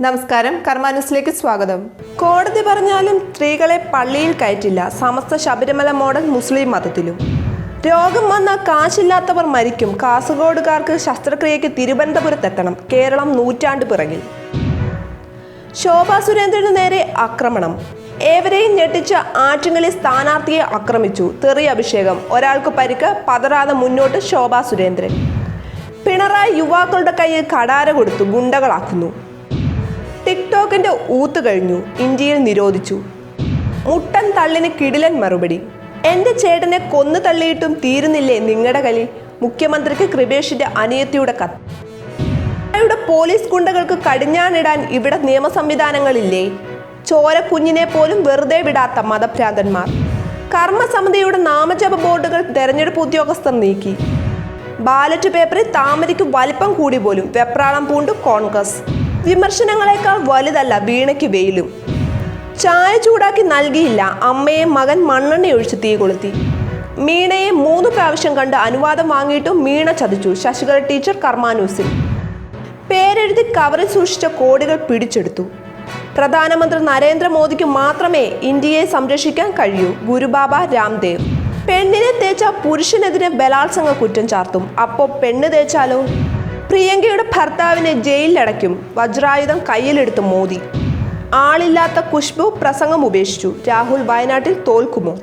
നമസ്കാരം കർമാനുസിലേക്ക് സ്വാഗതം. കോടതി പറഞ്ഞാലും സ്ത്രീകളെ പള്ളിയിൽ കയറ്റില്ല. സമസ്ത ശബരിമല മോഡൽ മുസ്ലിം മതത്തിലും. രോഗം വന്ന കാശില്ലാത്തവർ മരിക്കും. കാസർഗോഡുകാർക്ക് ശസ്ത്രക്രിയയ്ക്ക് തിരുവനന്തപുരത്തെത്തണം കേരളം നൂറ്റാണ്ട് പിറകിൽ. ശോഭാ സുരേന്ദ്രന് നേരെ ആക്രമണം. ഏവരെയും ഞെട്ടിച്ച ആറ്റിങ്ങലിൽ സ്ഥാനാർത്ഥിയെ ആക്രമിച്ചു. തെറി അഭിഷേകം. ഒരാൾക്ക് പരിക്ക് പതറാതെ മുന്നോട്ട് ശോഭാ സുരേന്ദ്രൻ. പിണറായി യുവാക്കളുടെ കയ്യിൽ കടാര കൊടുത്തു. ഗുണ്ടകളാക്കുന്നു. ടിക്ടോക്കിന്റെ ഊത്ത് കഴിഞ്ഞു ഇന്ത്യയിൽ നിരോധിച്ചു. മുട്ടൻ തള്ളിന് കിടിലൻ മറുപടി. എന്റെ ചേട്ടനെ കൊന്നു തള്ളിയിട്ടും തീരുന്നില്ലേ നിങ്ങളുടെ കളി മുഖ്യമന്ത്രിക്ക് കൃപേഷിന്റെ അനിയത്തിയുടെ കത്ത്. അയാളുടെ പോലീസ് ഗുണ്ടകൾക്ക് കടിഞ്ഞാണിടാൻ ഇവിടെ നിയമ സംവിധാനങ്ങളില്ലേ ചോര കുഞ്ഞിനെ പോലും വെറുതെ വിടാത്ത മതഭ്രാന്തന്മാർ. കർമ്മസമിതിയുടെ നാമജപ ബോർഡുകൾ തെരഞ്ഞെടുപ്പ് ഉദ്യോഗസ്ഥർ നീക്കി. ബാലറ്റ് പേപ്പറിൽ താമരയ്ക്ക് വലിപ്പം കൂടി പോലും വെപ്രാളം പൂണ്ടു കോൺഗ്രസ്. വിമർശനങ്ങളെക്കാൾ വലുതല്ല വീണയ്ക്ക് വെയിലും. ചായ ചൂടാക്കി നൽകിയില്ല അമ്മയെ മകൻ മണ്ണെണ്ണ ഒഴിച്ച് തീ കൊളുത്തി. മീണയെ മൂന്ന് പ്രാവശ്യം കണ്ട് അനുവാദം വാങ്ങിയിട്ടും മീണ ചതിച്ചു ശശികല ടീച്ചർ കർമാനൂസിൽ. പേരെഴുതി കവറിൽ സൂക്ഷിച്ച കോടികൾ പിടിച്ചെടുത്തു. പ്രധാനമന്ത്രി നരേന്ദ്രമോദിക്ക് മാത്രമേ ഇന്ത്യയെ സംരക്ഷിക്കാൻ കഴിയൂ ഗുരുബാബ രാംദേവ്. പെണ്ണിനെ തേച്ച പുരുഷനെതിരെ ബലാത്സംഗ കുറ്റം ചാർത്തും അപ്പോൾ പെണ്ണ് തേച്ചാലോ? പ്രിയങ്കയുടെ ഭർത്താവിനെ ജയിലിലടയ്ക്കും. വജ്രായുധം കയ്യിലെടുത്ത് മോദി ആളില്ലാത്ത കുഷ്ബു പ്രസംഗം ഉപേക്ഷിച്ചു. രാഹുൽ വയനാട്ടിൽ തോൽക്കുമോ?